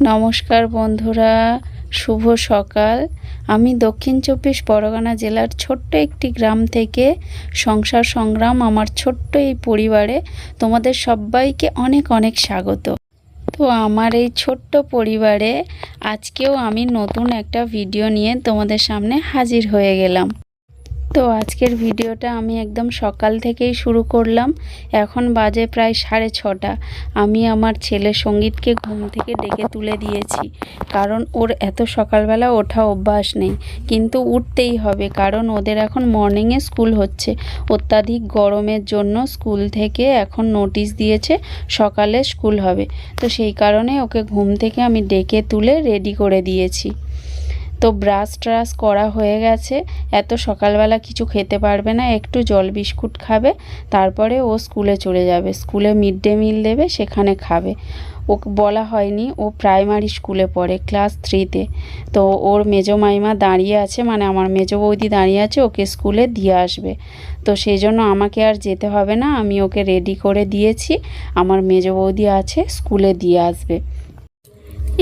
নমস্কার বন্ধুরা, শুভ সকাল। আমি দক্ষিণ চব্বিশ পরগনা জেলার ছোট্ট একটি গ্রাম থেকে সংসার সংগ্রাম আমার ছোট্ট এই পরিবারে তোমাদের সবাইকে অনেক অনেক স্বাগত। তো আমার এই ছোট্ট পরিবারে আজকেও আমি নতুন একটা ভিডিও নিয়ে তোমাদের সামনে হাজির হয়ে গেলাম। তো আজকের ভিডিওটা আমি একদম সকাল থেকেই শুরু করলাম। এখন বাজে প্রায় সাড়ে ছটা। আমি আমার ছেলে সঙ্গীতকে ঘুম থেকে ডেকে তুলে দিয়েছি। কারণ ওর এত সকালবেলা ওঠা অভ্যাস নেই। কিন্তু উঠতেই হবে, কারণ ওদের এখন মর্নিংয়ে স্কুল হচ্ছে। অত্যাধিক গরমের জন্য স্কুল থেকে এখন নোটিশ দিয়েছে সকালে স্কুল হবে। তো সেই কারণে ওকে ঘুম থেকে আমি ডেকে তুলে রেডি করে দিয়েছি। তো ব্রাশ ট্রাশ করা হয়ে গেছে। এত সকালবেলা কিছু খেতে পারবে না, একটু জল বিস্কুট খাবে, তারপরে ও স্কুলে চলে যাবে। স্কুলে মিড ডে মিল দেবে, সেখানে খাবে। ওকে বলা হয়নি, ও প্রাইমারি স্কুলে পড়ে, ক্লাস থ্রিতে। তো ওর মেজো মাইমা দাঁড়িয়ে আছে মানে আমার মেজো বৌদি দাঁড়িয়ে আছে, ওকে স্কুলে দিয়ে আসবে। তো সেই জন্য আমাকে আর যেতে হবে না, আমি ওকে রেডি করে দিয়েছি। আমার মেজো বৌদি আছে, স্কুলে দিয়ে আসবে।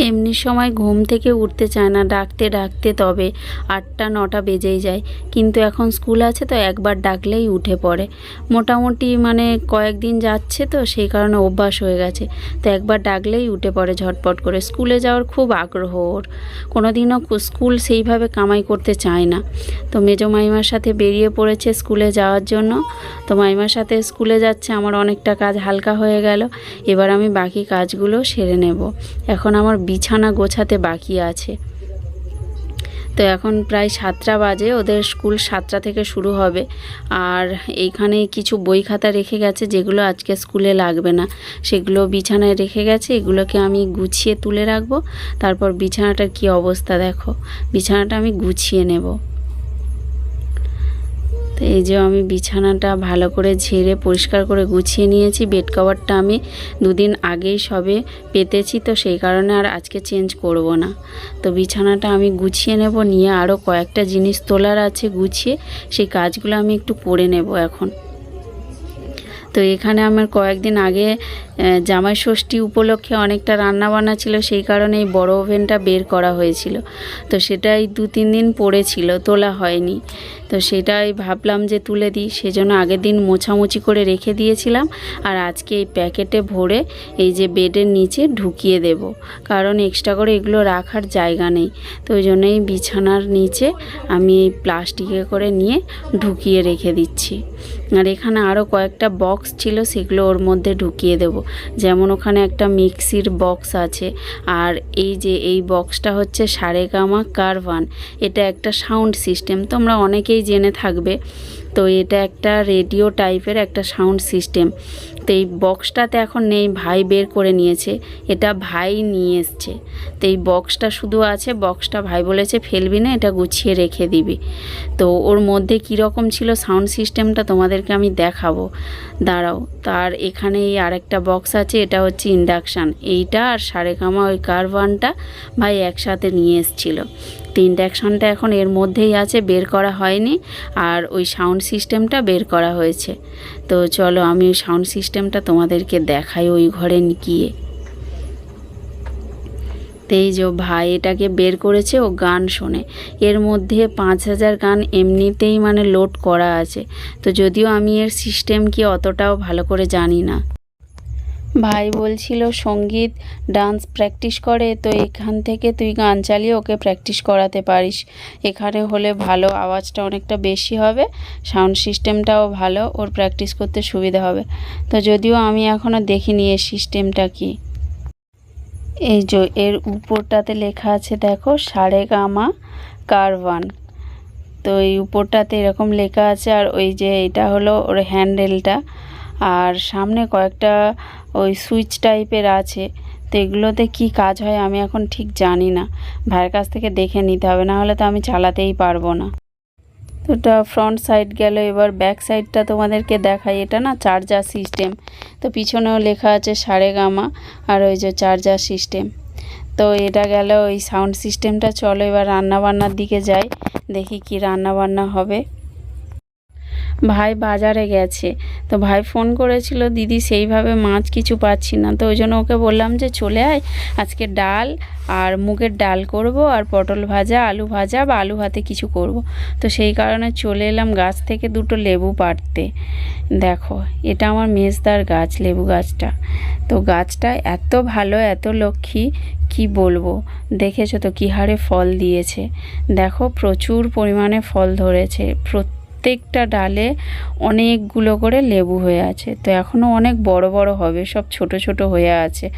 এমনি সময় ঘুম থেকে উঠতে চায় না, ডাকতে ডাকতে তবে আটটা নটা বেজেই যায়। কিন্তু এখন স্কুল আছে তো একবার ডাকলেই উঠে পড়ে। মোটামুটি মানে কয়েকদিন যাচ্ছে তো, সেই কারণে অভ্যাস হয়ে গেছে। তো একবার ডাকলেই উঠে পড়ে ঝটপট করে। স্কুলে যাওয়ার খুব আগ্রহ ওর। কোনো দিনও স্কুল সেইভাবে কামাই করতে চায় না। তো মেজো মাইমার সাথে বেরিয়ে পড়েছে স্কুলে যাওয়ার জন্য। তো মাইমার সাথে স্কুলে যাচ্ছে, আমার অনেকটা কাজ হালকা হয়ে গেল। এবার আমি বাকি কাজগুলো সেরে নেব। এখন আমার বিছানা গোছাতে বাকি আছে। তো এখন প্রায় সাতটা বাজে, ওদের স্কুল সাতটা থেকে শুরু হবে। আর এইখানে কিছু বই খাতা রেখে গেছে, যেগুলো আজকে স্কুলে লাগবে না। সেগুলো বিছানায় রেখে গেছে, এগুলোকে আমি গুছিয়ে তুলে রাখব। তারপর বিছানাটার কি অবস্থা দেখো। বিছানাটা আমি গুছিয়ে নেব। তো এই যে আমি বিছানাটা ভালো করে ঝেড়ে পরিষ্কার করে গুছিয়ে নিয়েছি, বেড কভারটা আমি দুদিন আগেই সবে পেতেছি, তো সেই কারণে আর আজকে চেঞ্জ করব না। তো বিছানাটা আমি গুছিয়ে নেব, নিয়ে আরও কয়েকটা জিনিস তোলার আছে গুছিয়ে, সেই কাজগুলো আমি একটু করে নেব এখন। তো এখানে আমার কয়েকদিন আগে জামাই ষষ্ঠী উপলক্ষে অনেকটা রান্না বান্না ছিল, সেই কারণে এই বড় ওভেনটা বের করা হয়েছিল। তো সেটাই দু তিন দিন পড়েছিল, তোলা হয়নি। তো সেটাই ভাবলাম যে তুলে দিই, সেজন্য আগের দিন মোছামুছি করে রেখে দিয়েছিলাম আর আজকে এই প্যাকেটে ভরে এই যে বেডের নিচে ঢুকিয়ে দেব, কারণ এক্সট্রা করে এগুলো রাখার জায়গা নেই। তো ওই জন্যই বিছানার নিচে আমি এই প্লাস্টিকে করে নিয়ে ঢুকিয়ে রেখে দিচ্ছি। আর এখানে আরও কয়েকটা বক্স ছিল, সেগুলো ওর মধ্যে ঢুকিয়ে দেব। যেমন ওখানে একটা মিক্সির বক্স আছে, আর এই যে এই বক্সটা হচ্ছে সারেগামা কারভান এটা একটা সাউন্ড সিস্টেম তোমরা অনেকেই জেনে থাকবে। তো এটা একটা রেডিও টাইপের একটা সাউন্ড সিস্টেম তো এই বক্সটাতে এখন নেই, ভাই বের করে নিয়েছে। এটা ভাই নিয়ে এসছে। তো এই বক্সটা শুধু আছে বক্সটা ভাই বলেছে, ফেলবি না, এটা গুছিয়ে রেখে দিবি। তো ওর মধ্যে কীরকম ছিল সাউন্ড সিস্টেমটা তোমাদেরকে আমি দেখাবো। দাঁড়াও, তার এখানে এই আরেকটা বক্স আছে, এটা হচ্ছে ইন্ডাকশান এইটা আর সারেগামা ওই কারভানটা ভাই একসাথে নিয়ে এসছিলো। তো ইন্ডাকশানটা এখন এর মধ্যেই আছে, বের করা হয়নি, আর ওই সাউন্ড সিস্টেমটা বের করা হয়েছে। তো চলো আমি ওই সাউন্ড সিস্টেমটা তোমাদেরকে দেখাই ওই ঘরে গিয়ে। তো এই যে ভাই এটাকে বের করেছে, ও গান শোনে। এর মধ্যে পাঁচ হাজার গান এমনিতেই মানে লোড করা আছে। তো যদিও আমি এর সিস্টেম কি অতটাও ভালো করে জানি না। ভাই বলছিল, সংগীত ডান্স প্র্যাকটিস করে, তো এখান থেকে তুই গান চালিয়ে ওকে প্র্যাকটিস করাতে পারিস। এখানে হলে ভালো, আওয়াজটা অনেকটা বেশি হবে সাউন্ড সিস্টেমটাও ভালো, ওর প্র্যাকটিস করতে সুবিধা হবে। তো যদিও আমি এখনও দেখিনি এর সিস্টেমটা কি। এই যে, এর উপরটাতে লেখা আছে, দেখো সারে গামা কারভান তো এই উপরটাতে এরকম লেখা আছে, আর ওই যে এটা হলো ওর হ্যান্ডেলটা আর সামনে কয়েকটা ওই সুইচ টাইপের আছে, তো এগুলোতে কি কাজ হয় আমি এখন ঠিক জানি না। ভাইয়ের কাছ থেকে দেখে নিতে হবে, না হলে তো আমি চালাতেই পারব না। তো এটা ফ্রন্ট সাইড গেল, এবার ব্যাক সাইডটা তোমাদেরকে দেখাই। এটা না চার্জার সিস্টেম তো পিছনেও লেখা আছে সারে গামা আর ওই যে চার্জার সিস্টেম তো এটা গেল ওই সাউন্ড সিস্টেমটা চলো এবার রান্না বান্নার দিকে যাই, দেখি কি রান্না বান্না হবে। ভাই বাজারে গেছে। তো ভাই ফোন করেছিল, দিদি সেইভাবে মাছ কিছু পাচ্ছি না। তো ওই জন্য ওকে বললাম যে, চলে আয়, আজকে ডাল আর মুগের ডাল করব আর পটল ভাজা, আলু ভাজা বা আলু ভাতে কিছু করব। তো সেই কারণে চলে এলাম গাছ থেকে দুটো লেবু পাড়তে। দেখো, এটা আমার মেজদার গাছ, লেবু গাছটা। তো গাছটা এত ভালো, এত লক্ষ্মী, কি বলব? দেখেছ তো কী হারে ফল দিয়েছে। দেখো প্রচুর পরিমাণে ফল ধরেছে প্রত্যেকটা ডালে অনেকগুলো করে লেবু হয়ে আছে। তো এখনও অনেক বড় বড় হবে, সব ছোট ছোট হয়ে আছে।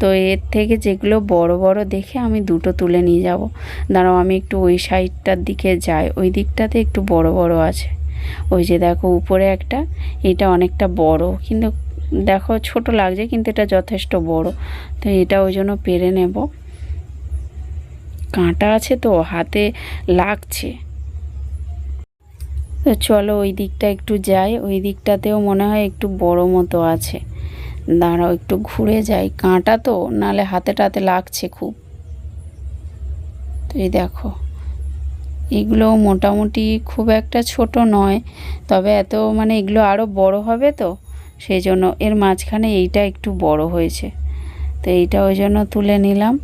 তো এর থেকে যেগুলো বড় বড় দেখে আমি দুটো তুলে নিয়ে যাব। দাঁড়াও, আমি একটু ওই সাইডটার দিকে যাই, ওই দিকটাতে একটু বড় বড় আছে। ওই যে দেখো, উপরে একটা, এটা অনেকটা বড়। কিন্তু দেখো, ছোট লাগছে, কিন্তু এটা যথেষ্ট বড়। তো এটা ওই জন্য পেরে নেব। কাঁটা আছে তো, হাতে লাগছে। তো চলো ওই দিকটা একটু যাই। ওই দিকটাতেও মনে হয় একটু বড় মতো আছে। দাঁড়াও, একটু ঘুরে যাই। কাঁটা তো, নালে হাতে টাতে লাগছে খুব। তো এই দেখো, এগুলো মোটামুটি খুব একটা ছোট নয়, তবে এত মানে এগুলো আরও বড় হবে তো, সেই জন্য এর মাঝখানে এইটা একটু বড় হয়েছে। তো এইটা ওই জন্য তুলে নিলাম।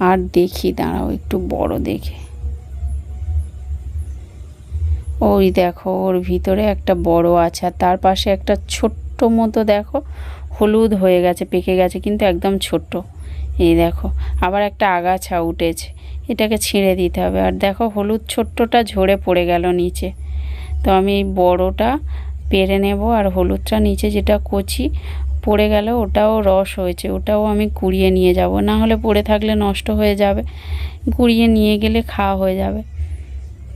আর দেখি, দাঁড়াও, একটু বড় দেখে। ওই দেখো, ওর ভিতরে একটা বড় আছে আর তার পাশে একটা ছোট্ট মতো দেখো, হলুদ হয়ে গেছে, পেকে গেছে, কিন্তু একদম ছোট্ট। এই দেখো, আবার একটা আগাছা উঠেছে, এটাকে ছিঁড়ে দিতে হবে। আর দেখো, হলুদ ছোট্টটা ঝরে পড়ে গেল নিচে। তো আমি এই বড়টা পেরে নেব আর হলুদটা নিচে যেটা কচি পড়ে গেল, ওটাও রস হয়েছে, ওটাও আমি কুড়িয়ে নিয়ে যাব। না হলে পড়ে থাকলে নষ্ট হয়ে যাবে, কুড়িয়ে নিয়ে গেলে খাওয়া হয়ে যাবে।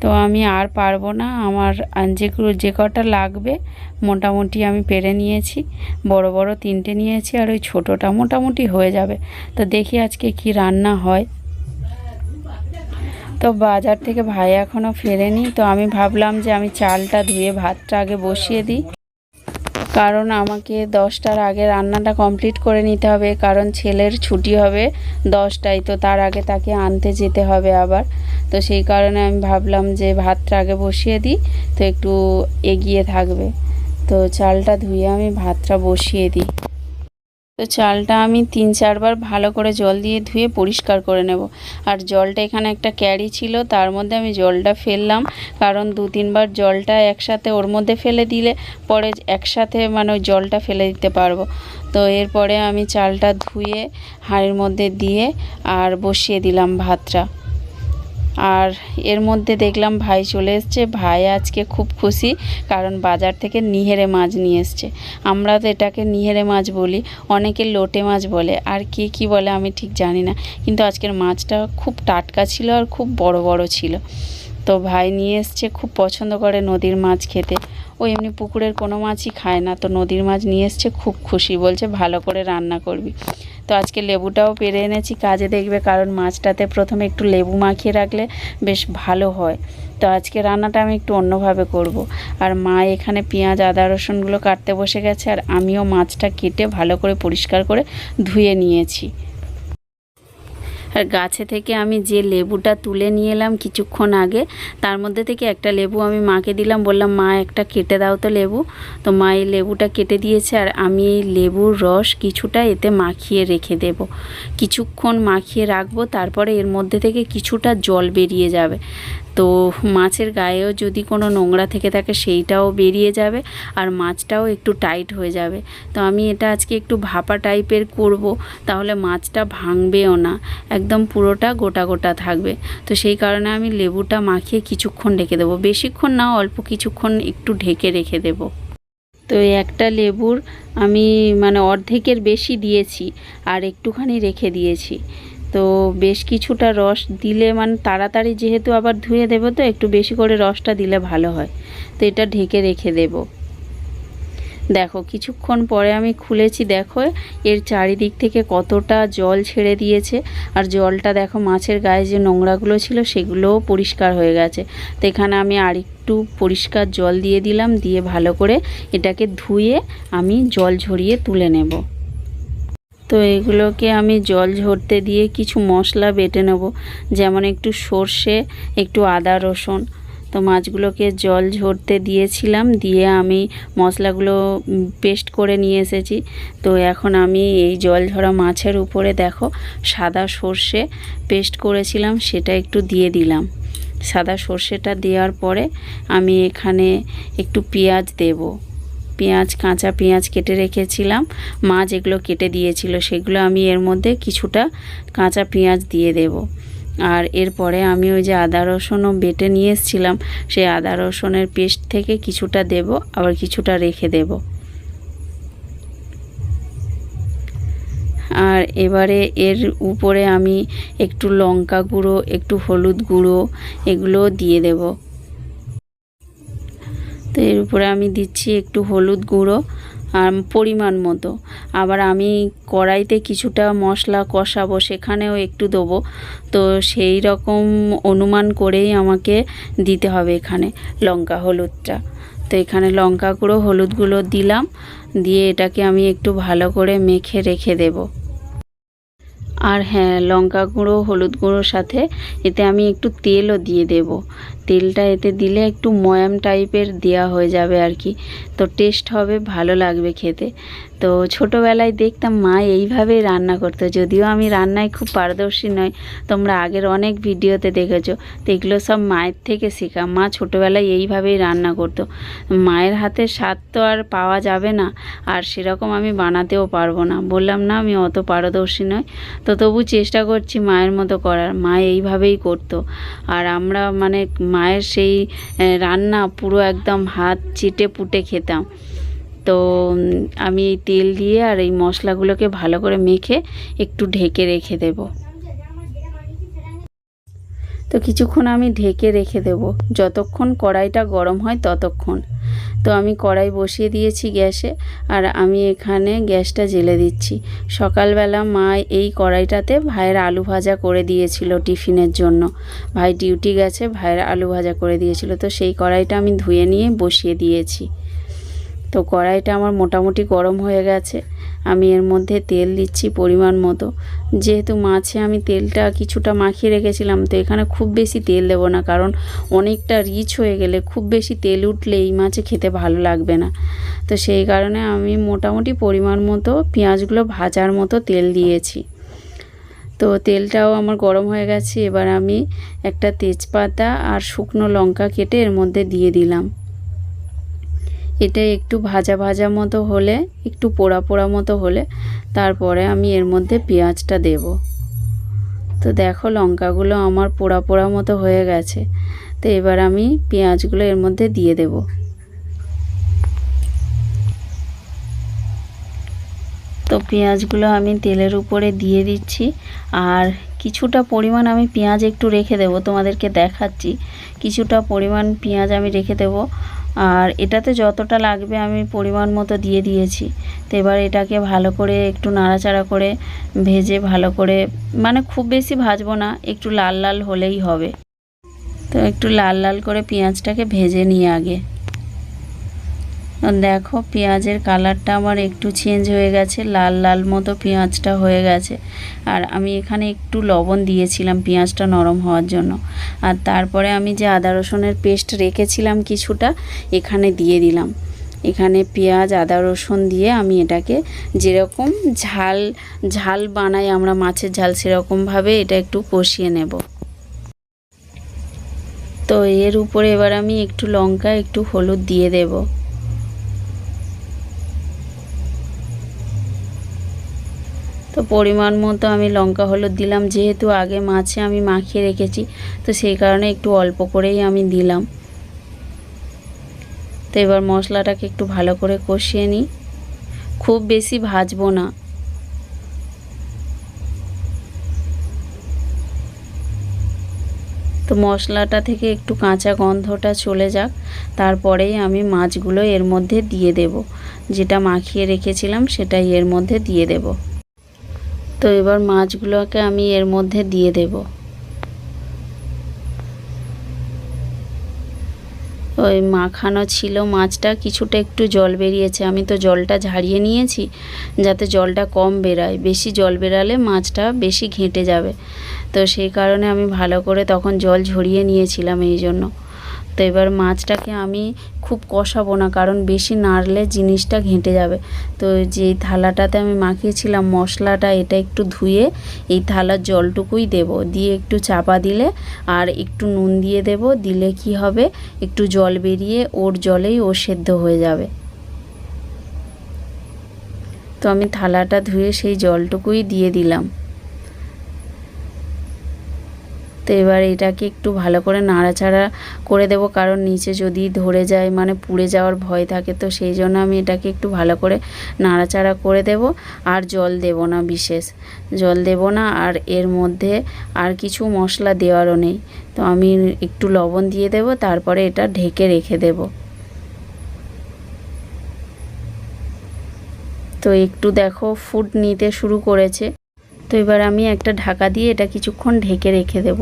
তো আমি আর পারব না। আমার যেগুলো যে কটা লাগবে, মোটামুটি আমি পেরে নিয়েছি। বড় বড় তিনটে নিয়েছি আর ওই ছোটোটা মোটামুটি হয়ে যাবে। তো দেখি আজকে কি রান্না হয়। তো বাজার থেকে ভাই এখনও ফেরেনি। তো আমি ভাবলাম যে আমি চালটা ধুয়ে ভাতটা আগে বসিয়ে দিই। কারণ আমাকে দশটার আগে রান্নাটা কমপ্লিট করে নিতে হবে, কারণ ছেলের ছুটি হবে দশটায়, তো তার আগে তাকে আনতে যেতে হবে আবার। তো সেই কারণে আমি ভাবলাম যে ভাতটা আগে বসিয়ে দিই, তো একটু এগিয়ে থাকবে। তো চালটা ধুয়ে আমি ভাতটা বসিয়ে দিই। তো চালটা আমি তিন চারবার ভালো করে জল দিয়ে ধুয়ে পরিষ্কার করে নেব। আর জলটা এখানে একটা ক্যারি ছিল, তার মধ্যে আমি জলটা ফেললাম। কারণ দু তিনবার জলটা একসাথে ওর মধ্যে ফেলে দিলে পরে একসাথে মানে জলটা ফেলে দিতে পারব। তো এরপরে আমি চালটা ধুয়ে হাঁড়ির মধ্যে দিয়ে আর বসিয়ে দিলাম ভাতটা। আর এর মধ্যে দেখলাম ভাই চলে এসছে। ভাই আজকে খুব খুশি কারণ বাজার থেকে নিহেরে মাছ নিয়ে এসছে। আমরা তো এটাকে নিহেরে মাছ বলি, অনেকে লোটে মাছ বলে। আর কি কি বলে আমি ঠিক জানি না, কিন্তু আজকের মাছটা খুব টাটকা ছিল আর খুব বড় বড় ছিল। তো ভাই নিয়ে এসছে, খুব পছন্দ করে নদীর মাছ খেতে। ও এমনি পুকুরের কোনো মাছই খায় না, তো নদীর মাছ নিয়ে এসছে, খুব খুশি, বলছে ভালো করে রান্না করবি। তো আজকে লেবুটাও পেরে এনেছি, কাজে দেখবে কারণ মাছটাতে প্রথমে একটু লেবু মাখিয়ে রাখলে বেশ ভালো হয়। তো আজকে রান্নাটা আমি একটু অন্যভাবে করব। আর মা এখানে পেঁয়াজ, আদা, রসুনগুলো কাটতে বসে গেছে, আর আমিও মাছটা কেটে ভালো করে পরিষ্কার করে ধুয়ে নিয়েছি। আর গাছে থেকে আমি যে লেবুটা তুলে নিয়ে এলাম কিছুক্ষণ আগে, তার মধ্যে থেকে একটা লেবু আমি মাকে দিলাম, বললাম, মা, একটা কেটে দাও তো লেবু। তো মা এই লেবুটা কেটে দিয়েছে আর আমি এই লেবুর রস কিছুটা এতে মাখিয়ে রেখে দেব। কিছুক্ষণ মাখিয়ে রাখব, তারপরে এর মধ্যে থেকে কিছুটা জল বেরিয়ে যাবে। তো মাছের গায়েও যদি কোনো নোংরা থেকে থাকে সেইটাও বেরিয়ে যাবে আর মাছটাও একটু টাইট হয়ে যাবে। তো আমি এটা আজকে একটু ভাপা টাইপের করব, তাহলে মাছটা ভাঙবেও না। একদম পুরোটা গোটা গোটা থাকবে। তো সেই কারণে আমি লেবুটা মাখিয়ে কিছুক্ষণ রেখে দেবো। বেশিক্ষণ না, অল্প কিছুক্ষণ একটু ঢেকে রেখে দেবো। তো একটা লেবুর আমি মানে অর্ধেকের বেশি দিয়েছি আর একটুখানি রেখে দিয়েছি। তো বেশ কিছুটা রস দিলে মানে তাড়াতাড়ি যেহেতু আবার ধুয়ে দেবো তো, একটু বেশি করে রসটা দিলে ভালো হয়। তো এটা ঢেকে রেখে দেব। দেখো, কিছুক্ষণ পরে আমি খুলেছি, দেখো, এর চারিদিক থেকে কতটা জল ছেড়ে দিয়েছে। আর জলটা দেখো, মাছের গায়ে যে নোংরাগুলো ছিল সেগুলোও পরিষ্কার হয়ে গেছে। তো এখানে আমি আরেকটু পরিষ্কার জল দিয়ে দিলাম, দিয়ে ভালো করে এটাকে ধুয়ে আমি জল ঝরিয়ে তুলে নেব। তো এগুলোকে আমি জল ঝরতে দিয়ে কিছু মশলা বেটে নেব, যেমন একটু সর্ষে, একটু আদা, রসুন। তো মাছগুলোকে জল ঝরতে দিয়েছিলাম, দিয়ে আমি মশলাগুলো পেস্ট করে নিয়ে এসেছি। তো এখন আমি এই জল ঝরা মাছের উপরে দেখো, সাদা সর্ষে পেস্ট করেছিলাম, সেটা একটু দিয়ে দিলাম। সাদা সর্ষেটা দেওয়ার পরে আমি এখানে একটু পেঁয়াজ দেব। পেঁয়াজ, কাঁচা পেঁয়াজ কেটে রেখেছিলাম। মা যেগুলো কেটে দিয়েছিল সেগুলো আমি এর মধ্যে কিছুটা কাঁচা পেঁয়াজ দিয়ে দেব। আর এরপরে আমি ওই যে আদা রসুনও বেটে নিয়ে এসেছিলাম, সেই আদা রসুনের পেস্ট থেকে কিছুটা দেব, আবার কিছুটা রেখে দেব। আর এবারে এর উপরে আমি একটু লঙ্কা গুঁড়ো, একটু হলুদ গুঁড়ো এগুলো দিয়ে দেব। তো এর উপরে আমি দিচ্ছি একটু হলুদ গুঁড়ো আর পরিমাণ মতো। আবার আমি কড়াইতে কিছুটা মশলা কষাবো, সেখানেও একটু দেবো। তো সেই রকম অনুমান করেই আমাকে দিতে হবে এখানে লঙ্কা, হলুদটা। তো এখানে লঙ্কা গুঁড়ো, হলুদ গুঁড়ো দিলাম। দিয়ে এটাকে আমি একটু ভালো করে মেখে রেখে দেবো। আর হ্যাঁ লঙ্কা গুঁড়ো, হলুদ গুঁড়োর সাথে এতে আমি একটু তেলও দিয়ে দেব। তেলটা এতে দিলে একটু ময়াম টাইপের দেওয়া হয়ে যাবে আর কি। তো টেস্ট হবে, ভালো লাগবে খেতে। তো ছোটোবেলায় দেখতাম মা এইভাবেই রান্না করতো। যদিও আমি রান্নায় খুব পারদর্শী নয় তোমরা আগের অনেক ভিডিওতে দেখেছ, তো এগুলো সব মায়ের থেকে শেখা। মা ছোটোবেলায় এইভাবেই রান্না করতো। মায়ের হাতের স্বাদ তো আর পাওয়া যাবে না, আর সেরকম আমি বানাতেও পারব না। বললাম, না, আমি অত পারদর্শী নয় তো তবু চেষ্টা করছি মায়ের মতো করার। মা এইভাবেই করতো। আর আমরা মানে মায়ের সেই রান্না পুরো একদম হাত চিটে পুটে খেতাম। তো আমি এই তেল দিয়ে আর এই মশলাগুলোকে ভালো করে মেখে একটু ঢেকে রেখে দেব। তো কিছুক্ষণ আমি ঢেকে রেখে দেব। যতক্ষণ কড়াইটা গরম হয় ততক্ষণ। তো আমি কড়াই বসিয়ে দিয়েছি গ্যাসে আর আমি এখানে গ্যাসটা জেলে দিচ্ছি। সকালবেলা মা এই কড়াইটাতে ভাইয়ের আলু ভাজা করে দিয়েছিল টিফিনের জন্য। ভাই ডিউটি গেছে, ভাইয়ের আলু ভাজা করে দিয়েছিল। তো সেই কড়াইটা আমি ধুয়ে নিয়ে বসিয়ে দিয়েছি। তো কড়াইটা আমার মোটামুটি গরম হয়ে গেছে। আমি এর মধ্যে তেল দিচ্ছি পরিমাণ মতো। যেহেতু মাছে আমি তেলটা কিছুটা মাখিয়ে রেখেছিলাম, তো এখানে খুব বেশি তেল দেবো না, কারণ অনেকটা রিচ হয়ে গেলে খুব বেশি তেল উঠলে এই মাছে খেতে ভালো লাগবে না। তো সেই কারণে আমি মোটামুটি পরিমাণ মতো পেঁয়াজগুলো ভাজার মতো তেল দিয়েছি। তো তেলটাও আমার গরম হয়ে গেছে, এবার আমি একটা তেজপাতা আর শুকনো লঙ্কা কেটে এর মধ্যে দিয়ে দিলাম। এটা একটু ভাজা ভাজা মতো হলে, একটু পোড়া পোড়া মতো হলে, তারপরে আমি এর মধ্যে পেঁয়াজটা দেব। তো দেখো লঙ্কাগুলো আমার পোড়া পোড়া মতো হয়ে গেছে। তো এবার আমি পেঁয়াজগুলো এর মধ্যে দিয়ে দেব। তো পেঁয়াজগুলো আমি তেলের উপরে দিয়ে দিচ্ছি। আর কিছুটা পরিমাণ আমি পেঁয়াজ একটু রেখে দেব, তোমাদেরকে দেখাচ্ছি। কিছুটা পরিমাণ পেঁয়াজ আমি রেখে দেব। আর এটাতে যতটা লাগবে আমি পরিমাণ মতো দিয়ে দিয়েছি। তো এবার এটাকে ভালো করে একটু নাড়াচাড়া করে ভেজে ভালো করে মানে খুব বেশি ভাজবো না, একটু লাল লাল হলেই হবে। তো একটু লাল লাল করে পেঁয়াজটাকে ভেজে নিয়ে আগে। দেখো, পেঁয়াজের কালারটা আমার একটু চেঞ্জ হয়ে গেছে, লাল লাল মতো পেঁয়াজটা হয়ে গেছে। আর আমি এখানে একটু লবণ দিয়েছিলাম পেঁয়াজটা নরম হওয়ার জন্য। আর তারপরে আমি যে আদা রসুনের পেস্ট রেখেছিলাম কিছুটা, এখানে দিয়ে দিলাম। এখানে পেঁয়াজ, আদা রসুন দিয়ে আমি এটাকে যেরকম ঝাল ঝাল বানাই আমরা মাছের ঝাল সেরকমভাবে এটা একটু কষিয়ে নেব। তো এর উপরে এবার আমি একটু লঙ্কা, একটু হলুদ দিয়ে দেবো। তো পরিমাণ মতো আমি লঙ্কা, হলুদ দিলাম। যেহেতু আগে মাছে আমি মাখিয়ে রেখেছি, তো সেই কারণে একটু অল্প করেই আমি দিলাম। তো এবার মশলাটাকে একটু ভালো করে কষিয়ে নিই। খুব বেশি ভাজবো না। তো মশলাটা থেকে একটু কাঁচা গন্ধটা চলে যাক। তারপরেই আমি মাছগুলো এর মধ্যে দিয়ে দেব। যেটা মাখিয়ে রেখেছিলাম, সেটাই এর মধ্যে দিয়ে দেবো। তো এবার মাছগুলোকে আমি এর মধ্যে দিয়ে দেব। ওই মাখানো ছিল মাছটা, কিছুটা একটু জল বেরিয়েছে। আমি তো জলটা ঝাড়িয়ে নিয়েছি, যাতে জলটা কম বেরায়। বেশি জল বেরালে মাছটা বেশি ঘেঁটে যাবে। তো সেই কারণে আমি ভালো করে তখন জল ঝরিয়ে নিয়েছিলাম এই জন্য। তো এবার মাছটাকে আমি খুব কষাবো না, কারণ বেশি নাড়লে জিনিসটা ঘেঁটে যাবে। তো যেই থালাটাতে আমি মাখিয়েছিলাম মশলাটা, এটা একটু ধুয়ে এই থালার জলটুকুই দেব। দিয়ে একটু চাপা দিলে আর একটু নুন দিয়ে দেব, দিলে কি হবে? একটু জল বেরিয়ে ওর জলেই ও সেদ্ধ হয়ে যাবে। তো আমি থালাটা ধুয়ে সেই জলটুকুই দিয়ে দিলাম। তো এবার এটাকে একটু ভালো করে নাড়াচাড়া করে দেব। কারণ নিচে যদি ধরে যায় মানে পুড়ে যাওয়ার ভয় থাকে, তো সেই জন্য আমি এটাকে একটু ভালো করে নাড়াচাড়া করে দেব। আর জল দেব না বিশেষ। জল দেব না, আর এর মধ্যে আর কিছু মশলা দেওয়ারও নেই। তো আমি একটু লবণ দিয়ে দেব, তারপরে এটা ঢেকে রেখে দেব। তো একটু দেখো ফুড নিতে শুরু করেছে। তো এবার আমি একটা ঢাকা দিয়ে এটা কিছুক্ষণ ঢেকে রেখে দেব।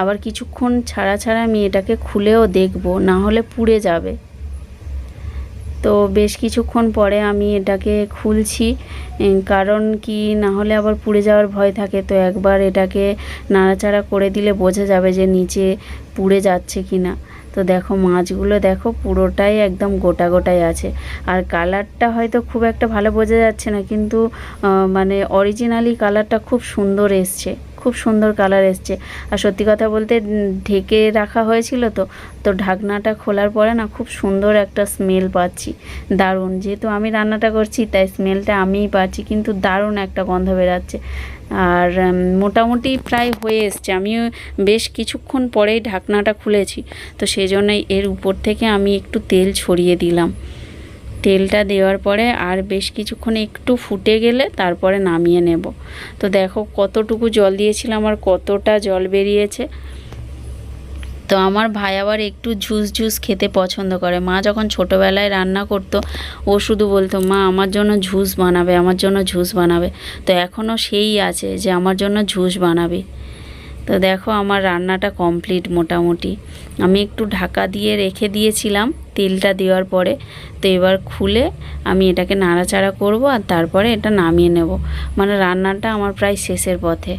আবার কিছুক্ষণ ছাড়া ছাড়া আমি এটাকে খুলেও দেখব, না হলে পুড়ে যাবে। তো বেশ কিছুক্ষণ পরে আমি এটাকে খুলছি কারণ কি, না হলে আবার পুড়ে যাওয়ার ভয় থাকে। তো একবার এটাকে নাড়াচাড়া করে দিলে বোঝা যাবে যে নিচে পুড়ে যাচ্ছে কি না তো দেখো মাছগুলো দেখো পুরোটাই একদম গোটা গোটাই আছে। আর কালারটা হয়তো খুব একটা ভালো বোঝা যাচ্ছে না, কিন্তু মানে অরিজিনালি কালারটা খুব সুন্দর এসছে। খুব সুন্দর কালার এসছে। আর সত্যি কথা বলতে ঢেকে রাখা হয়েছিল তো তো ঢাকনাটা খোলার পরে না খুব সুন্দর একটা স্মেল পাচ্ছি। দারুণ, যেহেতু আমি রান্নাটা করছি, তাই স্মেলটা আমিই পাচ্ছি, কিন্তু দারুণ একটা গন্ধ বেরাচ্ছে। আর মোটামুটি প্রায় হয়ে এসছে। আমিও বেশ কিছুক্ষণ পরেই ঢাকনাটা খুলেছি, তো সেই এর উপর থেকে আমি একটু তেল ছড়িয়ে দিলাম। তেলটা দেওয়ার পরে আর বেশ কিছুক্ষণ একটু ফুটে গেলে তারপরে নামিয়ে নেব। তো দেখো কতটুকু জল দিয়েছিলাম আর কতটা জল বেরিয়েছে। তো আমার ভাই আবার একটু ঝুস ঝুস খেতে পছন্দ করে। মা যখন ছোটোবেলায় রান্না করতো, ও শুধু বলতো, মা, আমার জন্য ঝুস বানাবে, আমার জন্য ঝুস বানাবে। তো এখনও সেই আছে যে, আমার জন্য ঝুস বানাবে। তো দেখো আমার রান্নাটা কমপ্লিট মোটামুটি। আমি একটু ঢাকা দিয়ে রেখে দিয়েছিলাম। তেলটা দেওয়ার পরে তো এবার খুলে আমি এটাকে নাড়াচাড়া করব আর তারপরে এটা নামিয়ে নেব। মানে রান্নাটা আমার প্রায় শেষের পথে।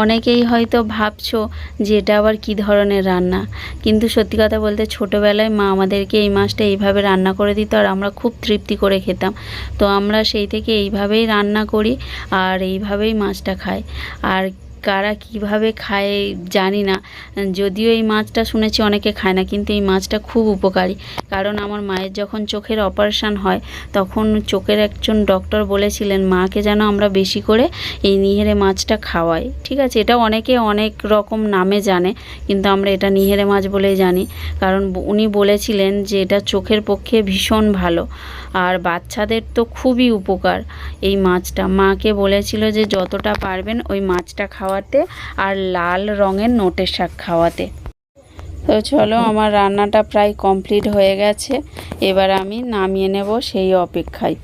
অনেকেই হয়তো ভাবছ যে এটা আবার কী ধরনের রান্না? কিন্তু সত্যি কথা বলতে ছোটোবেলায় মা আমাদেরকে এই মাছটা এইভাবে রান্না করে দিত আর আমরা খুব তৃপ্তি করে খেতাম। তো আমরা সেই থেকে এইভাবেই রান্না করি আর এইভাবেই মাছটা খাই। আর কারা কীভাবে খায় জানি না। যদিও এই মাছটা শুনেছি অনেকে খায় না, কিন্তু এই মাছটা খুব উপকারী। কারণ আমার মায়ের যখন চোখের অপারেশান হয়, তখন চোখের একজন ডক্টর বলেছিলেন, মাকে যেন আমরা বেশি করে এই নিহেরে মাছটা খাওয়াই। ঠিক আছে, এটা অনেকে অনেক রকম নামে জানে, কিন্তু আমরা এটা নিহেরে মাছ বলেই জানি। কারণ উনি বলেছিলেন যে এটা চোখের পক্ষে ভীষণ ভালো। আর বাচ্চাদের তো খুবই উপকার এই মাছটা। মাকে বলেছিল যে যতটা পারবেন ওই মাছটা খাওয়াতে আর লাল রঙের নোটের শাক খাওয়াতে। তো চলো, আমার রান্নাটা প্রায় কমপ্লিট হয়ে গেছে। এবার আমি নামিয়ে নেব সেই অপেক্ষায়।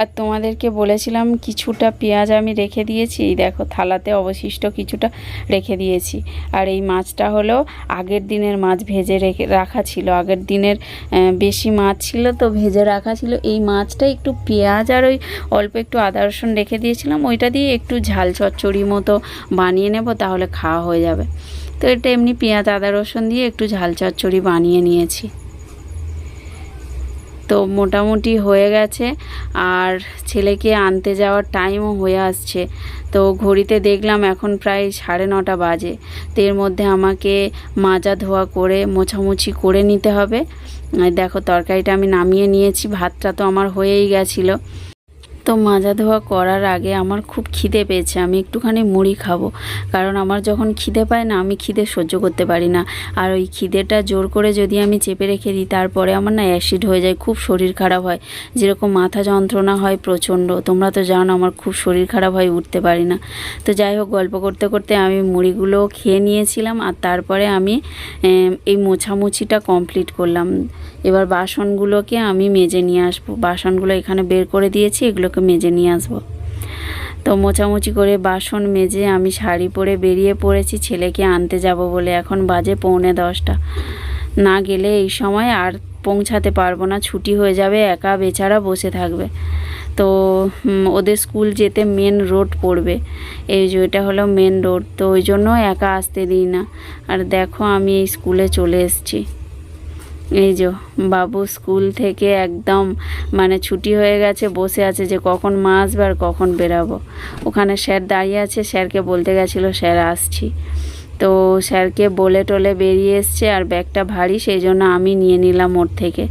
আর তোমাদেরকে বলেছিলাম কিছুটা পেঁয়াজ আমি রেখে দিয়েছি। এই দেখো, থালাতে অবশিষ্ট কিছুটা রেখে দিয়েছি। আর এই মাছটা হলো আগের দিনের মাছ ভেজে রেখে রাখা ছিল। আগের দিনের বেশি মাছ ছিল তো ভেজে রাখা ছিল। এই মাছটা একটু পেঁয়াজ আর ওই অল্প একটু আদা রসুন রেখে দিয়েছিলাম। ওইটা দিয়ে একটু ঝাল চচ্চড়ি মতো বানিয়ে নেব, তাহলে খাওয়া হয়ে যাবে। তো এটা এমনি পেঁয়াজ, আদা, রসুন দিয়ে একটু ঝাল চচ্চড়ি বানিয়ে নিয়েছি। তো মোটামুটি হয়ে গেছে। আর ছেলেকে আনতে যাওয়ার টাইমও হয়ে আসছে। তো ঘড়িতে দেখলাম এখন প্রায় সাড়ে নটা বাজে। তো এর মধ্যে আমাকে মাজা ধোয়া করে, মোছামুছি করে নিতে হবে। দেখো, তরকারিটা আমি নামিয়ে নিয়েছি, ভাতটা তো আমার হয়েই গেছিল। তো মাজা ধোয়া করার আগে আমার খুব খিদে পেয়েছে, আমি একটুখানি মুড়ি খাব। কারণ আমার যখন খিদে পায় না, আমি খিদে সহ্য করতে পারি না। আর ওই খিদেটা জোর করে যদি আমি চেপে রেখে দিই, তারপরে আমার না অ্যাসিড হয়ে যায়, খুব শরীর খারাপ হয়। যেরকম মাথা যন্ত্রণা হয় প্রচণ্ড, তোমরা তো জানো আমার খুব শরীর খারাপ হয়, উঠতে পারি না। তো যাই হোক, গল্প করতে করতে আমি মুড়িগুলো খেয়ে নিয়েছিলাম, আর তারপরে আমি এই মোছামুছিটা কমপ্লিট করলাম। এবার বাসনগুলোকে আমি মেজে নিয়ে আসব। বাসনগুলো এখানে বের করে দিয়েছি এগুলোকে মেজে নিয়ে আসব। তো মোছামুছি করে বাসন মেজে আমি শাড়ি পরে বেরিয়ে পড়েছি, ছেলেকে আনতে যাব বলে। এখন বাজে পৌনে দশটা। না গেলে এই সময় আর পৌঁছাতে পারব না, ছুটি হয়ে যাবে, একা বেচারা বসে থাকবে। তো ওদের স্কুল যেতে মেন রোড পড়বে। এই যে এটা হলো মেন রোড, তো ওই জন্য একা আসতে দিই না। আর দেখো আমি এই স্কুলে চলে এসেছি। এই যে বাবু স্কুল থেকে একদম মানে ছুটি হয়ে গেছে, বসে আছে যে কখন মা আসবে আর কখন বেরাবো। ওখানে স্যার দাঁড়িয়ে আছে, স্যারকে বলতে গেছিল, স্যার, আসছি। তো স্যারকে বলে টলে বেরিয়ে এসছে আর ব্যাগটা ভারী, সেই জন্য আমি নিয়ে নিলাম ওর থেকে।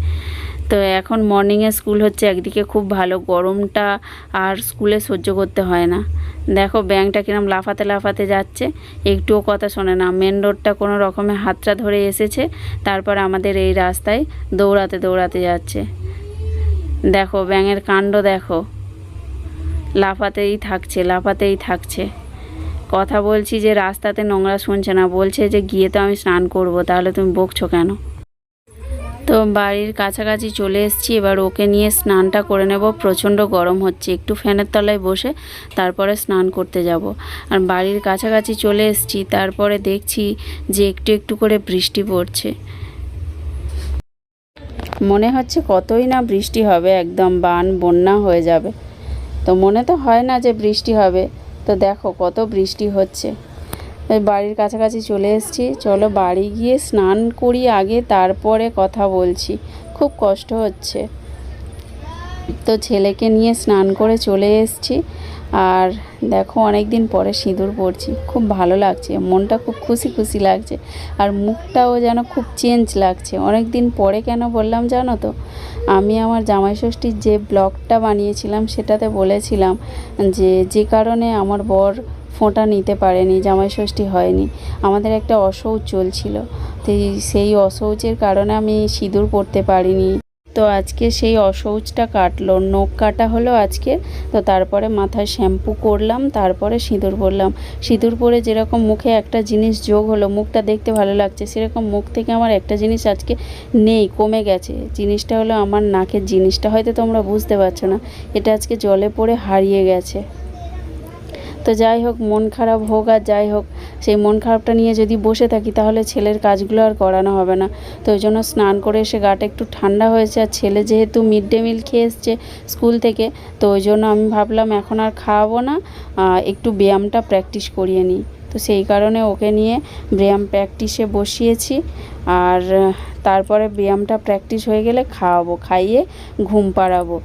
তো এখন মর্নিংয়ে স্কুল হচ্ছে, একদিকে খুব ভালো গরমটা আর স্কুলে সহ্য করতে হয় না। দেখো ব্যাংকটা কিরম লাফাতে লাফাতে যাচ্ছে, একটুও কথা শোনে না। মেন রোডটা কোনো রকমে হাতটা ধরে এসেছে, তারপর আমাদের এই রাস্তায় দৌড়াতে দৌড়াতে যাচ্ছে। দেখো ব্যাঙের কাণ্ড দেখো। লাফাতেই থাকছে লাফাতেই থাকছে। কথা বলছি যে রাস্তাতে নোংরা শুনছে না, বলছে যে গিয়ে তো আমি স্নান করব, তাহলে তুমি বকছো কেন? তো বাড়ির কাছাকাছি চলে এসেছি। এবার ওকে নিয়ে স্নানটা করে নেব। প্রচণ্ড গরম হচ্ছে। একটু ফ্যানের তলায় বসে তারপরে স্নান করতে যাব। আর বাড়ির কাছাকাছি চলে এসেছি। তারপরে দেখছি যে একটু একটু করে বৃষ্টি পড়ছে। মনে হচ্ছে কতই না বৃষ্টি হবে। একদম বান, বন্যা হয়ে যাবে। তো মনে তো হয় না যে বৃষ্টি হবে। তো দেখো কত বৃষ্টি হচ্ছে। বাড়ির কাছাকাছি চলে এসেছি। চলো বাড়ি গিয়ে স্নান করি আগে, তারপরে কথা বলছি। খুব কষ্ট হচ্ছে। তো ছেলেকে নিয়ে স্নান করে চলে এসেছি। আর দেখো অনেক দিন পরে সিঁদুর পরছি খুব ভালো লাগছে। মনটা খুব খুশি খুশি লাগছে। আর মুখটাও যেন খুব চেঞ্জ লাগছে। অনেক দিন পরে কেন বললাম জানো তো? আমি আমার জামাই ষষ্ঠীর যে ব্লগটা বানিয়েছিলাম, সেটাতে বলেছিলাম যে যে কারণে আমার বর ফোঁটা নিতে পারেনি জামাই ষষ্ঠী হয়নি। আমাদের একটা অসৌচ চলছিল। তো সেই অসৌচের কারণে আমি সিঁদুর পরতে পারিনি। তো আজকে সেই অসৌচটা কাটলো। নখ কাটা হলো আজকে। তো তারপরে মাথায় শ্যাম্পু করলাম, তারপরে সিঁদুর পরলাম সিঁদুর পরে যেরকম মুখে একটা জিনিস যোগ হলো, মুখটা দেখতে ভালো লাগছে, সেরকম মুখ থেকে আমার একটা জিনিস আজকে নেই, কমে গেছে। জিনিসটা হলো আমার নাকের জিনিসটা, হয়তো তোমরা বুঝতে পারছ না। এটা আজকে জলে পড়ে হারিয়ে গেছে। তো যাই হোক, মন খারাপ হোক আর যাই হোক, সেই মন খারাপটা নিয়ে যদি বসে থাকি, তাহলে ছেলের কাজগুলো আর করানো হবে না। তো ওই জন্য স্নান করে এসে গাটা একটু ঠান্ডা হয়েছে আর ছেলে যেহেতু মিড ডে মিল খেয়ে এসছে স্কুল থেকে, তো ওই জন্য আমি ভাবলাম এখন আর খাওয়াবো না একটু ব্যায়ামটা প্র্যাকটিস করিয়ে নিই। তো সেই কারণে ওকে নিয়ে ব্যায়াম প্র্যাকটিসে বসিয়েছি আর তারপরে ব্যায়ামটা প্র্যাকটিস হয়ে গেলে খাওয়াবো, খাইয়ে ঘুম পাড়াবো।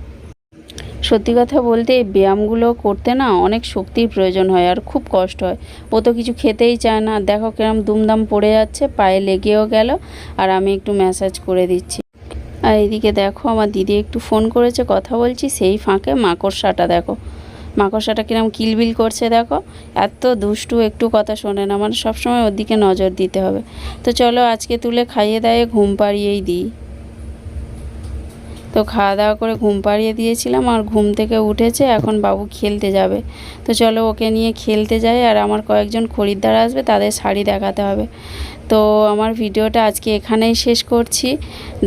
সত্যি কথা বলতে এই ব্যায়ামগুলো করতে না অনেক শক্তির প্রয়োজন হয় আর খুব কষ্ট হয়। ও তো কিছু খেতেই চায় না। দেখো কিরম দুমদাম পড়ে যাচ্ছে, পায়ে লেগেও গেল আর আমি একটু ম্যাসাজ করে দিচ্ছি। আর এদিকে দেখো আমার দিদি একটু ফোন করেছে, কথা বলছি, সেই ফাঁকে মাকড়সাটা দেখো। মাকড়সাটা কিরম কিলবিল করছে দেখো। এত দুষ্টু, একটু কথা শোনে না। মানে সবসময় ওর দিকে নজর দিতে হবে। তো চলো আজকে তুলে খাইয়ে দাইয়ে ঘুম পাড়িয়েই দিই। তো খাওয়া দাওয়া করে ঘুম পাড়িয়ে দিয়েছিলাম আর ঘুম থেকে উঠেছে, এখন বাবু খেলতে যাবে। তো চলো ওকে নিয়ে খেলতে যাই আর আমার কয়েকজন খরিদ্দার আসবে, তাদের শাড়ি দেখাতে হবে। তো আমার ভিডিওটা আজকে এখানেই শেষ করছি।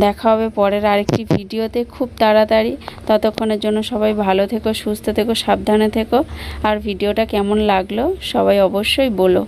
দেখা হবে পরের আরেকটি ভিডিওতে খুব তাড়াতাড়ি। ততক্ষণের জন্য সবাই ভালো থেকো, সুস্থ থেকো, সাবধানে থেকো। আর ভিডিওটা কেমন লাগল সবাই অবশ্যই বলো।